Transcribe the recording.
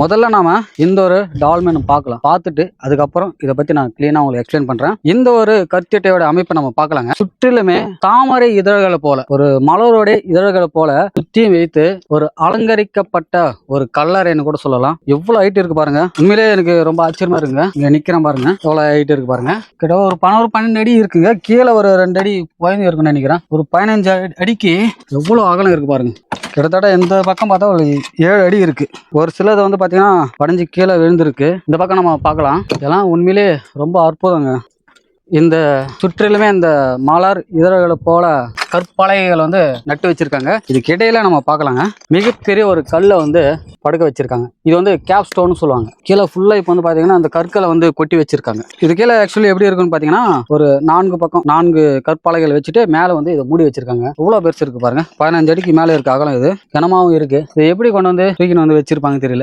முதல்ல நாம இந்த ஒரு டால்மென் பார்க்கலாம். பார்த்துட்டு அதுக்கப்புறம் இதை பத்தி நான் கிளீனா உங்களுக்கு எக்ஸ்பிளைன் பண்றேன். இந்த ஒரு கத்தியட்டையோட அமைப்பை நம்ம பார்க்கலாங்க. சுற்றிலுமே தாமரை இதழ்களை போல ஒரு மலரோட இதழ்களை போல சுற்றியும் வைத்து ஒரு அலங்கரிக்கப்பட்ட ஒரு கல்லறைன்னு கூட சொல்லலாம். எவ்வளவு ஹைட் இருக்கு பாருங்க. உண்மையிலே எனக்கு ரொம்ப ஆச்சரியமா இருக்குங்க. இங்க நிக்கிறேன் பாருங்க. எவ்வளவு ஹைட் இருக்கு பாருங்க. கிட்ட ஒரு பதினோரு பன்னெண்டு அடி இருக்குங்க. கீழே ஒரு ரெண்டு அடி பயந்து இருக்குன்னு நினைக்கிறேன். ஒரு பதினஞ்சு அடிக்கு எவ்வளவு அகலம் இருக்கு பாருங்க. கிட்டத்தட்ட இந்த பக்கம் பார்த்தா ஒரு ஏழு அடி இருக்கு. ஒரு சிலது வந்து பாத்தீங்கன்னா படைஞ்சு கீழே விழுந்திருக்கு. இந்த பக்கம் நம்ம பார்க்கலாம். இதெல்லாம் உண்மையிலே ரொம்ப அற்புதங்க. இந்த சுற்றிலுமே இந்த மலர் இதழ்களை போல கற்பலகைகள் வந்து நட்டு வச்சிருக்காங்க. இதுக்கு இடையில நம்ம பார்க்கலாங்க. மிகப்பெரிய ஒரு கல்லை வந்து படுக்க வச்சிருக்காங்க. இது வந்து கேப் ஸ்டோன்னு சொல்லுவாங்க. கீழே ஃபுல்லா இப்போ வந்து பாத்தீங்கன்னா அந்த கற்களை வந்து கொட்டி வச்சிருக்காங்க. இது கீழே ஆக்சுவலி எப்படி இருக்குன்னு பாத்தீங்கன்னா ஒரு நான்கு பக்கம் நான்கு கற்பலகைகள் வச்சுட்டு மேலே வந்து இதை மூடி வச்சிருக்காங்க. இவ்வளோ பெருசு இருக்கு பாருங்க. பதினஞ்சு அடிக்கு மேலே இருக்கு அகலம் இது. கனமாவும் இருக்கு. இது எப்படி கொண்டு வந்து தூக்கின்னு வந்து வச்சிருப்பாங்க தெரியல.